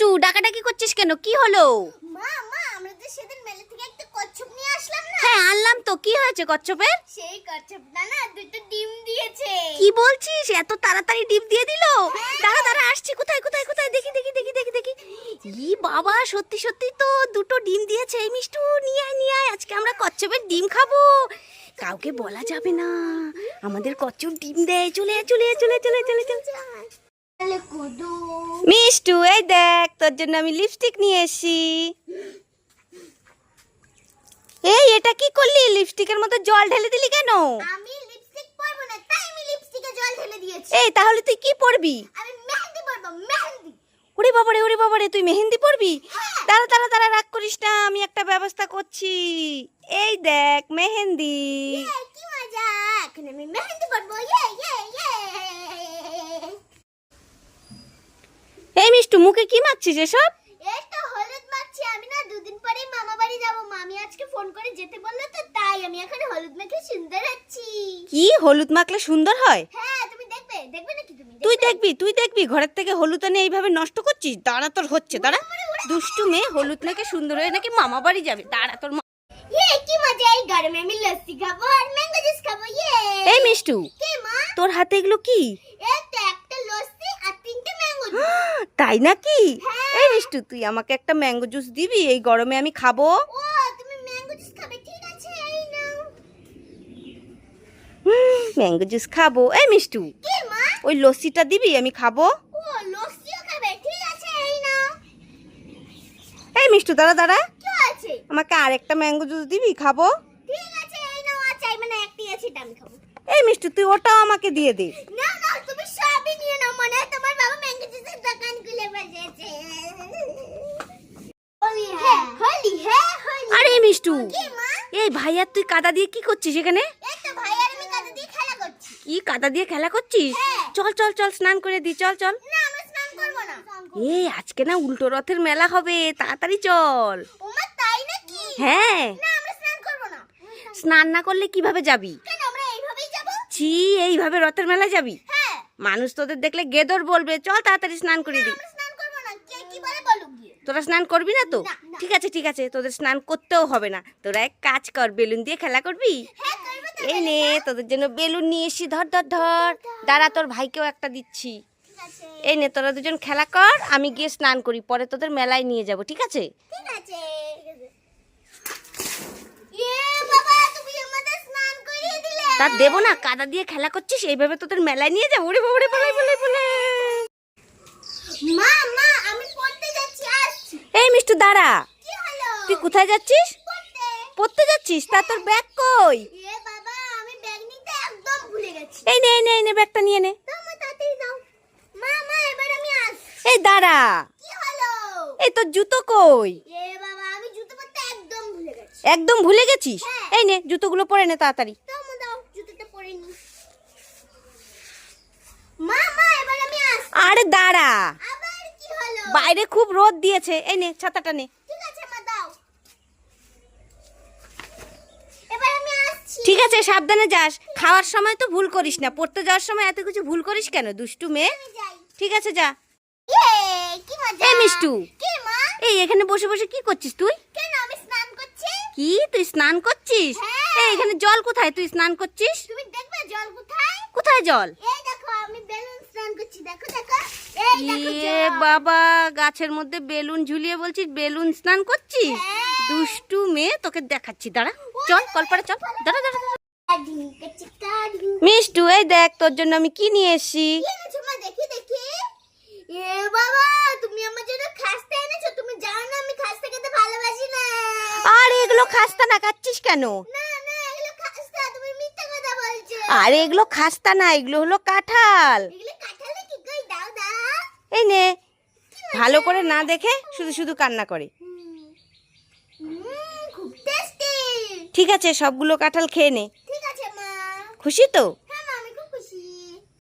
মিষ্টু ডাকাডাকি করছিস কেন? কি হলো? মা মা আমরা তো সেদিন মেলা থেকে একটা কচ্ছপ নিয়ে আসলাম না? হ্যাঁ আনলাম তো। কি হয়েছে কচ্ছপের? সেই কচ্ছপটা না দুটো ডিম দিয়েছে। কি বলছিস? এত তাড়াতাড়ি ডিম দিয়ে দিল? দাঁড়া দাঁড়া আসছি। কোথায় কোথায় কোথায়? দেখি দেখি দেখি দেখি দেখি। ই বাবা সত্যি সত্যি তো দুটো ডিম দিয়েছে। এই মিষ্টু নিয়ে আয় নিয়ে আয়। আজকে আমরা কচ্ছপের ডিম খাব। কাউকে বলা যাবে না। আমাদের কচ্ছপ ডিম দেয়। চলে চলে চলে চলে চলে চলে মিষ্টু এই দেখ তোর জন্য আমি লিপস্টিক নিয়ে এসেছি। এই এটা কি করলি? লিপস্টিকের মধ্যে জল ঢেলে দিলি কেন? আমি লিপস্টিক পরবো না তাই আমি লিপস্টিকে জল ঢেলে দিয়েছি। এই তাহলে তুই কি পরবি? আমি মেহেন্দি পরবো ওরে বাবারে ওরে বাবারে তুই মেহেন্দি পরবি? দাঁড়া দাঁড়া দাঁড়া রাগ করিস না আমি একটা ব্যবস্থা করছি। এই দেখ মেহেন্দি। ইয়ে, কি মজা এখন আমি মেহেন্দি পরবো ইয়ে ইয়ে ইয়ে এই মিষ্টু মুখে কি মাখছিস এসব? এই তো হলুদ মাখছি আমি না দুদিন পরেই মামা বাড়ি যাব। মামি আজকে ফোন করে যেতে বলল তো তাই আমি এখন হলুদ মেখে সুন্দর হচ্ছি। কি? হলুদ মাখলে সুন্দর হয়? হ্যাঁ তুমি দেখবে দেখবে নাকি তুমি? তুই দেখবি। তুই দেখবি ঘরের থেকে হলুদ এনে এইভাবে নষ্ট করছিস? দাঁড়া তোর হচ্ছে দাঁড়া। দুষ্টু মেয়ে হলুদ মেখে সুন্দর হয়ে নাকি মামা বাড়ি যাবে? দাঁড়া তোর ইয়ে কি মজা এই গরমে আমি লস্যি খাব আর ম্যাঙ্গো জুস খাব ইয়ে। এই মিষ্টু মা? তোর হাতে এগুলো কি? একটা লস্যি আর তিনটে ম্যাঙ্গো জুস তাই নাকি? হ্যাঁ। এই মিষ্টু তুই আমাকে একটা ম্যাঙ্গো জুস দিবি এই গরমে আমি খাব। ম্যাঙ্গো জুস খাবে? এই মিষ্টু ওই লস্যিটা দিবি আমি খাব। এই মিষ্টু দাঁড়া দাঁড়া। আমাকে আরেকটা ম্যাঙ্গো জুস দিবি চাই মানে খাব। এই মিষ্টু তুই ওটাও আমাকে দিয়ে দে না না তুমি সবই নিয়ে নাও মনে হয় তোমার বাবা ম্যাঙ্গো জুসের দোকান খুলে বসেছে হোলি হ্যাঁ হোলি হ্যাঁ হোলি মিষ্টু। এই ভাইয়ার তুই কাদা দিয়ে কি করছিস এখানে? কি কাদা দিয়ে খেলা করছিস? হ্যাঁ। চল চল চল স্নান করে দি চল চল। এই আজকে না উল্টো রথের মেলা হবে তাড়াতাড়ি চল। হ্যাঁ। স্নান না। করলে কীভাবে যাব? ছি এইভাবে রথের মেলা যাবি? হ্যাঁ। মানুষ তোদের দেখলে গেদর বলবে চল তাড়াতাড়ি স্নান করে দি। তোরা স্নান করবি না তো। ঠিক আছে ঠিক আছে তোদের স্নান করতেও হবে না। তোরা এক কাজ কর বেলুন দিয়ে খেলা করবি? হ্যাঁ এই নে তোদের জন্য বেলুন নিয়ে এসি ধর ধর ধর। দাঁড়া তোর ভাইকেও একটা দিচ্ছি। এই নে তোরা দুজন খেলা কর আমি গিয়ে স্নান করি পরে তোদের মেলায় নিয়ে যাব ঠিক আছে? ঠিক তার দেবো না কাদা দিয়ে খেলা করছিস এইভাবে তোদের মেলায় নিয়ে যাব? ওরে বাবারে মা মা আমি পড়তে যাচ্ছি আসছি এই মিষ্টু দাঁড়া। তুই কোথায় যাচ্ছিস? পড়তে। যাচ্ছিস? তা তোর ব্যাগ কই? এই নে এই নে এই নে ব্যাগটা নিয়ে নে। এই দাঁড়া। এই তোর জুতো কই? একদম ভুলে গেছিস? হ্যাঁ। এই নে জুতোগুলো পরে নে তাড়াতাড়ি। আরে দাঁড়া। বাইরে খুব রোদ দিয়েছে। এই নে ছাতাটা নে। ঠিক আছে সাবধানে যাস। খাওয়ার সময় তো ভুল করিস না। পড়তে যাওয়ার সময় এত কিছু ভুল করিস কেন দুষ্টু মেয়ে? ঠিক আছে যা। এই মিষ্টু। এই এখানে বসে বসে কি করছিস তুই? কি? তুই স্নান করছিস? হ্যাঁ। এই এখানে জল কোথায়? তুই স্নান করছিস? তুমি দেখবে জল কোথায়? কোথায় জল? এই দেখো আমি বেলুন স্নান করছি। দেখো। জল। বাবা গাছের মধ্যে বেলুন ঝুলিয়ে বলছিস বেলুন স্নান করছিস? হ্যাঁ। দুষ্টু মেয়ে তোকে দেখাচ্ছি দাঁড়া। চল কলপাড়ে চল। দাঁড়া দাঁড়া মিষ্টু এই দেখ তোর জন্য আমি কি নিয়ে এসেছি? কি এনেছো মা? দেখি দেখি। এ বাবা তুমি আমার জন্য খাস্তা এনেছো? তুমি জানো না আমি খাস্তা খেতে ভালোবাসি না। আর এগুলো খাস্তা না খাচ্ছিস কেন? না না এগুলো খাস্তা তুমি মিথ্যা কথা বলছো। আরে এগুলো খাস্তা না এগুলো হলো কাঁঠাল। এগুলো কাঁঠালে কি কই দাও দাও। এই নে। ভালো করে না দেখে শুধু শুধু কান্না করে। ঠিক আছে সবগুলো কাঁঠাল খেয়ে নে। খুশি তো?